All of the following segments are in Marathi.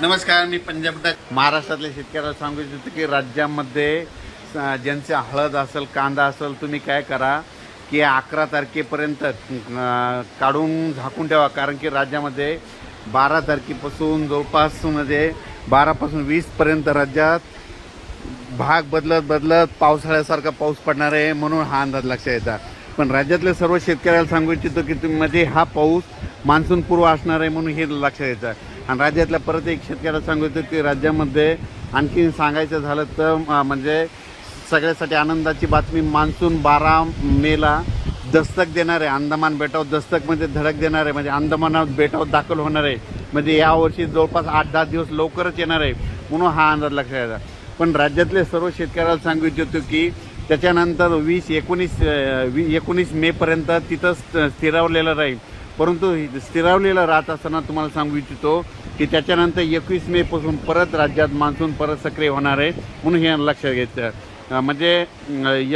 नमस्कार मी पंजाब महाराष्ट्रातल्या शेतकऱ्याला सांगू इच्छितो की राज्यामध्ये ज्यांचे हळद असेल कांदा असेल तुम्ही काय करा की अकरा तारखेपर्यंत काढून झाकून ठेवा. कारण की राज्यामध्ये बारा तारखेपासून जवळपास म्हणजे बारापासून वीसपर्यंत राज्यात भाग बदलत बदलत पावसाळ्यासारखा पाऊस पडणार आहे म्हणून हा अंदाज लक्षात येतात पण राज्यातल्या सर्व शेतकऱ्याला सांगू इच्छितो की तुम्ही मध्ये हा पाऊस मान्सून पूर्व असणार आहे म्हणून हे लक्षात येतं. आणि राज्यातल्या परत एक शेतकऱ्याला सांगू इच्छितो की राज्यामध्ये आणखीन सांगायचं झालं तर म्हणजे सगळ्यासाठी आनंदाची बातमी मान्सून बारा मेला दस्तक देणार आहे अंदमान बेटावर दस्तक म्हणजे धडक देणार आहे म्हणजे अंदमान बेटावर दाखल होणार आहे म्हणजे यावर्षी जवळपास आठ दहा दिवस लवकरच येणार आहे म्हणून हा अंदाज लक्षात येतात पण राज्यातले सर्व शेतकऱ्याला सांगू इच्छितो की त्याच्यानंतर वीस एकोणीस वी एकोणीस मेपर्यंत तिथं स्थिरावलेलं राहील. परंतु हे स्थिरावलेलं राहत असताना तुम्हाला सांगू इच्छितो की त्याच्यानंतर एकवीस मेपासून परत राज्यात मान्सून परत सक्रिय होणार आहे म्हणून हे लक्षात घ्यायचं म्हणजे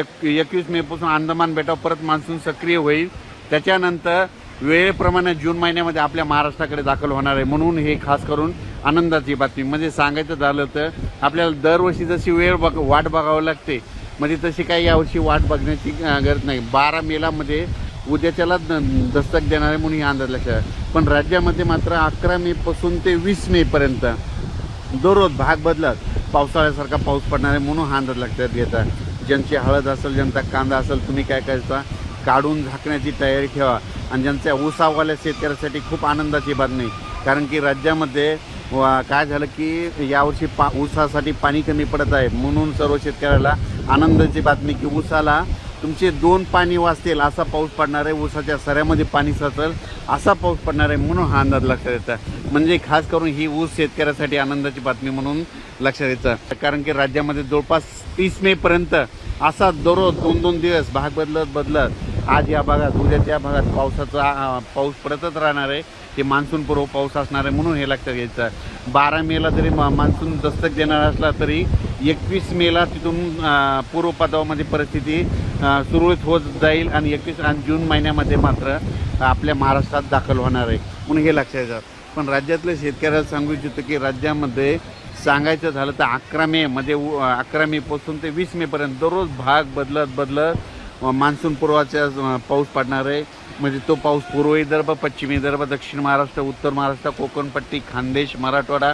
एक एकवीस मेपासून अंदमान बेटावर परत मान्सून सक्रिय होईल. त्याच्यानंतर वेळेप्रमाणे जून महिन्यामध्ये आपल्या महाराष्ट्राकडे दाखल होणार आहे म्हणून हे खास करून आनंदाची बातमी. म्हणजे सांगायचं झालं तर आपल्याला दरवर्षी जशी वेळ बघ वाट बघावं लागते म्हणजे तशी काही यावर्षी वाट बघण्याची गरज नाही. बारा मेलामध्ये उद्याच्याला द- दस्तक देणार आहे म्हणून हे अंदाज लक्षात पण राज्यामध्ये मात्र अकरा मेपासून ते वीस मेपर्यंत दररोज भाग बदलत पावसाळ्यासारखा पाऊस पडणार आहे म्हणून हा अंदाज लक्षात घेता ज्यांची हळद असेल ज्यांचा कांदा असेल तुम्ही काय करायचा? काढून झाकण्याची तयारी ठेवा. आणि ज्यांच्या ऊसावाल्या शेतकऱ्यासाठी खूप आनंदाची बातमी. कारण की राज्यामध्ये काय झालं की यावर्षी पा ऊसासाठी पाणी कमी पडत आहे. म्हणून सर्व शेतकऱ्याला आनंदाची बातमी की ऊसाला तुमचे दोन पाणी वाचतील असा पाऊस पडणार आहे ऊसाच्या सऱ्यामध्ये पाणी साचल असा पाऊस पडणार आहे म्हणून हा अंदाज लक्षात येतात म्हणजे खास करून ही ऊस शेतकऱ्यासाठी आनंदाची बातमी म्हणून लक्षात येतं. कारण की राज्यामध्ये जवळपास तीस मेपर्यंत असा दररोज दोन दोन दिवस भाग बदलत बदलत आज या भागात उद्या त्या भागात पावसाचा पाऊस पडतच राहणार आहे. ते मान्सून पूर्व पाऊस असणार आहे म्हणून हे लक्षात घ्यायचं बारा मेला जरी मा मान्सून दस्तक देणार असला तरी एकवीस मेला तिथून पूर्वपदावामध्ये पूर्व पदावामध्ये परिस्थिती सुरळीत होत जाईल आणि एकवीस आणि जून महिन्यामध्ये मात्र आपल्या महाराष्ट्रात दाखल होणार आहे. म्हणून हे लक्षात येतं पण राज्यातल्या शेतकऱ्याला सांगू इच्छितो की राज्यामध्ये सांगायचं झालं तर अकरा मे म्हणजे उ- अकरा मेपासून ते वीस मेपर्यंत दररोज भाग बदलत बदलत मान्सून पूर्वाचा पाऊस पडणार आहे. म्हणजे तो पाऊस पूर्व विदर्भ पश्चिम विदर्भ दक्षिण महाराष्ट्र उत्तर महाराष्ट्र कोकणपट्टी खानदेश मराठवाडा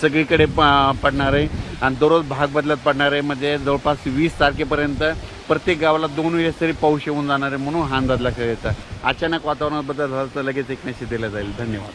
सगळीकडे प पडणार आहे. आणि दररोज भाग बदलत पडणार आहे. म्हणजे जवळपास वीस तारखेपर्यंत प्रत्येक गावाला दोन वेळेस तरी पाऊस येऊन जाणार आहे म्हणून हा अंदाज लक्षात येतं. अचानक वातावरणात बदल झाला तर लगेच एक मेसेज दिला जाईल. धन्यवाद.